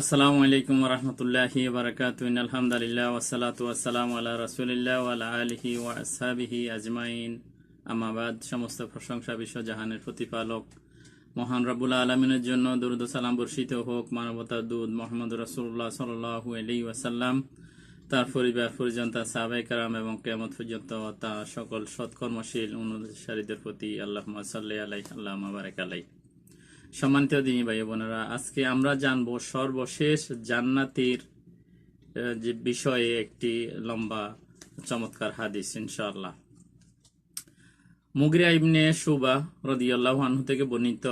আসসালামু আলাইকুম রহমতুল্লাহি বারকাত আলহামদুলিল্লাহ ওসালাত ওয়াসালাম আল্লাহ রসুলিল্লাহ আলহি ওয়া আসহাবিহি আজমাইন। আমাবাদ সমস্ত প্রশংসা বিশ্ব জাহানের প্রতিপালক। মহান রবুল আলমিনের জন্য দুরুদ সালাম বর্ষিত হোক, মানবতার দুধ মোহাম্মদ রসুল্লাহ সাল্লাহু আলি ওয়াসাল্লাম, তার পরিবার, পরিজন, তার সাহাবাই কারাম এবং কেমত পর্যন্ত তার সকল সৎকর্মশীল অনুসারীদের প্রতি আল্লাহ সাল্লাহ আলাই আল্লাহ বারেক আলাই সম্মানিত দিনী ভাই বোনেরা, আজকে আমরা জানব সর্বশেষ জান্নাতির যে বিষয়ে একটি লম্বা, চমৎকার হাদিস, ইনশাআল্লাহ। মুগরিয়া ইবনে সুবা রদিয়াল্লাহু আনহু থেকে বর্ণিত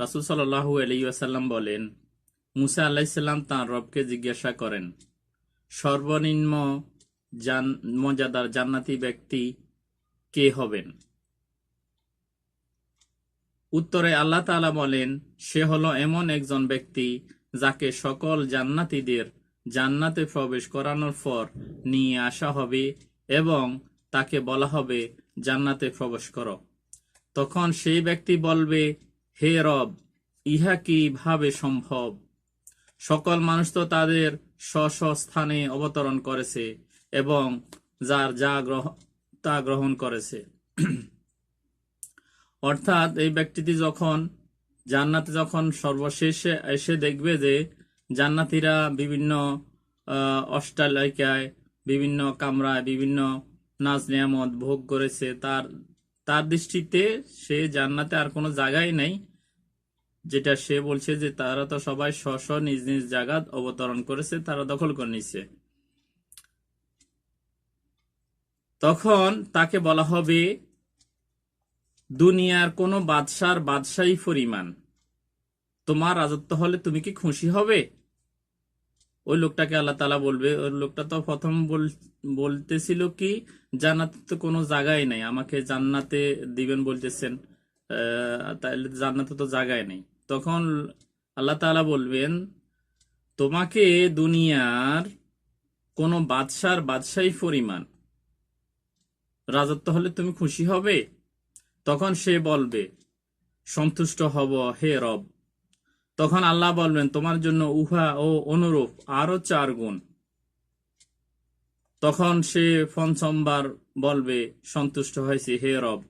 রাসূল সাল্লাল্লাহু আলাইহি ওয়াসাল্লাম বলেন, মুসা আলাইহিসসালাম তাঁর রবকে জিজ্ঞাসা করেন, সর্বনিম্ন জান, মর্যাদার জান্নাতি ব্যক্তি কে হবেন? উত্তরে আল্লাহ তাআলা বলেন, সে হলো এমন একজন ব্যক্তি যাকে সকল জান্নাতিদের জান্নাতে প্রবেশ করানোর পর নিয়ে আসা হবে এবং তাকে বলা হবে, জান্নাতে প্রবেশ কর। তখন সেই ব্যক্তি বলবে, হে রব, ইহা কীভাবে সম্ভব? সকল মানুষ তো তাদের স্ব স্থানে অবতরণ করেছে এবং যার যা গ্রহ, তা গ্রহণ করেছে। অর্থাৎ এই ব্যক্তিটি যখন জান্নাতে যখন সর্বশেষে এসে দেখবে যে জান্নাতিরা বিভিন্ন আহ, অষ্টালয়িকায় বিভিন্ন কামরায় বিভিন্ন নাজ নিয়ামত ভোগ করেছে তার তার দৃষ্টিতে সে জান্নাতে আর কোনো জায়গায় নেই যেটা সে বলছে যে তারা তো সবাই স্ব স্ব নিজ নিজ জায়গা অবতরণ করেছে তারা দখল করে নিছে। তখন তাকে বলা হবে দুনিয়ার কোনো বাদশার বাদশাহী পরিমাণ। তোমার রাজত্ব হলে তুমি কি খুশি হবে? ওই লোকটাকে আল্লাহ তালা বলবে, ওই লোকটা তো প্রথম বল- বলতেছিল কি, জান্নাতে তো কোনো জায়গায় নেই, আমাকে জান্নাতে দিবেন বলতেছেন তাহলে জান্নাতে তো জায়গায় নেই। তখন আল্লাহ তাআলা বলবেন, তোমাকে দুনিয়ার কোনো বাদশার বাদশাহী পরিমাণ, রাজত্ব হলে তুমি খুশি হবে? তখন সে বলবে, সন্তুষ্ট হব হে রব। তখন আল্লাহ বলবেন, তোমার জন্য উহা ও অনুরূপ আরও চার গুণ। তখন সে পঞ্চমবার বলবে, সন্তুষ্ট হয়েছে হে রব।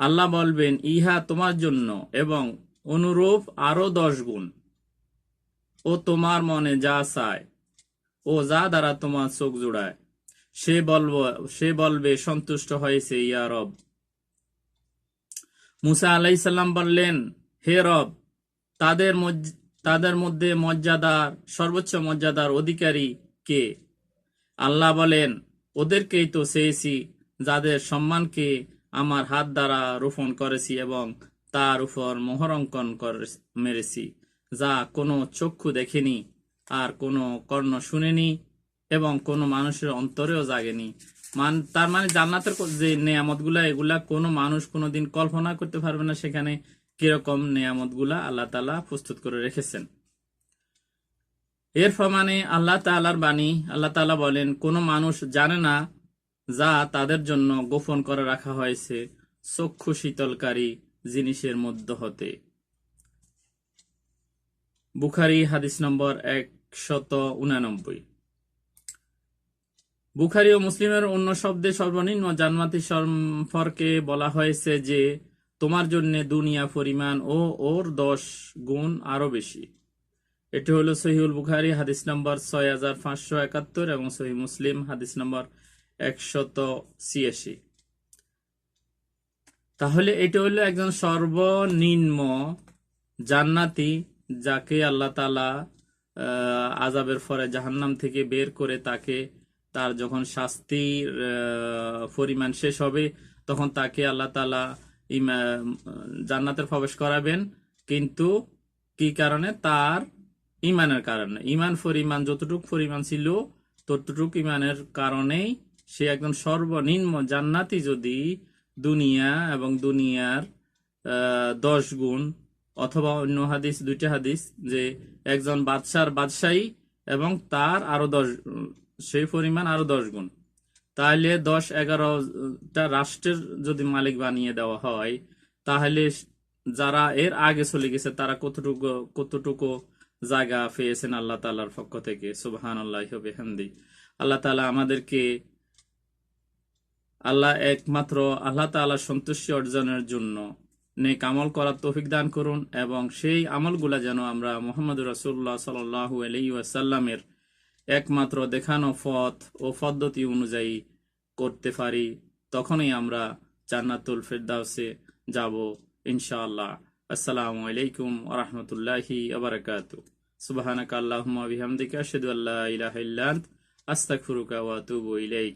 আল্লাহ বলবেন, ইহা তোমার জন্য এবং অনুরূপ আরও দশ গুণ। ও তোমার মনে যা চায় ও যা দ্বারা তোমার চোখ জোড়ায়, সে বলব, সে বলবে, সন্তুষ্ট হয়েছে ইয়া রব। মুসা আলাইসাল্লাম বললেন, হে রব, তাদের তাদের মধ্যে মর্যাদার, সর্বোচ্চ মর্যাদার অধিকারী কে? আল্লাহ বলেন, ওদেরকেই তো চেয়েছি, যাদের সম্মানকে আমার হাত দ্বারা রোপণ করেছি এবং তার উপর মোহরঙ্কন মেরেছি, যা কোনো চক্ষু দেখেনি আর কোনো কর্ণ শুনেনি এবং কোনো মানুষের অন্তরেও জাগেনি। মান, তার মানে জান্নাতের যে নেয়ামতগুলা, এগুলা কোনো মানুষ কোনোদিন কল্পনা করতে পারবে না সেখানে কীরকম নেয়ামতগুলা আল্লাহ তালা প্রস্তুত করে রেখেছেন। এর প্রমাণে আল্লাহ তাআলার বাণী, আল্লাহ তাআলা বলেন, কোনো মানুষ জানে না যা তাদের জন্য গোপন করে রাখা হয়েছে, চক্ষু শীতলকারী জিনিসের মধ্য হতে। বুখারি হাদিস নম্বর একশত উনানব্বই। বুখারি ও মুসলিমের অন্য শব্দে সর্বনিম্ন জান্নাতি সম্পর্কে বলা হয়েছে যে, তোমার জন্য দুনিয়া পরিমাণ ও ওর দশ গুণ আরও বেশি। এটি হলো সহিউল বুখারি, হাদিস নম্বর ছয় হাজার পাঁচশো একাত্তর এবং সহি মুসলিম, হাদিস নম্বর একশত ছিয়াশি। তাহলে এটা হলো একজন সর্বনিম্ন জান্নাতি যাকে আল্লাহ তালা আজাবের ফলে জাহান্নাম থেকে বের করে তাকে তার যখন শাস্তির পরিমাণ শেষ হবে, তখন তাকে আল্লাহ তালা জান্নাতের প্রবেশ করাবেন। কিন্তু কি কারণে? তার ইমানের কারণে। ইমান পরিমাণ যতটুকু পরিমাণ ছিল, ততটুকু ইমানের কারণেই সে একজন সর্বনিম্ন জান্নাতি যদি দুনিয়া এবং দুনিয়ার দশ গুণ অথবা অন্য হাদিস, দুইটা হাদিস যে একজন বাদশার বাদশাহী এবং তার আরও দশ সেই পরিমাণ আরও দশ গুণ। তাহলে দশ এগারোটা রাষ্ট্রের যদি মালিক বানিয়ে দেওয়া হয়, তাহলে যারা এর আগে চলে গেছে, তারা কতটুকু কতটুকু জায়গা পেয়েছেন আল্লাহ তালার পক্ষ থেকে? সুবহান আল্লাহ বেহান্দি আল্লাহ তালা আমাদেরকে আল্লাহ একমাত্র আল্লাহ তাআলা সন্তুষ্টি অর্জনের জন্য নেক আমল করার তৌফিক দান করুন এবং সেই আমলগুলা যেন আমরা মোহাম্মদ রাসূলুল্লাহ সাল্লাল্লাহু আলাইহি ওয়াসাল্লামের একমাত্র দেখানো পথ ও পদ্ধতি অনুযায়ী করতে পারি, তখনই আমরা জান্নাতুল ফেরদাউসে যাব, ইনশাআল্লাহ। আসসালামু আলাইকুম ওয়া আবরকাত সুবাহ আল্লাহ বিহামদিকা, আশহাদু ওয়া আতুবু ইলাইক।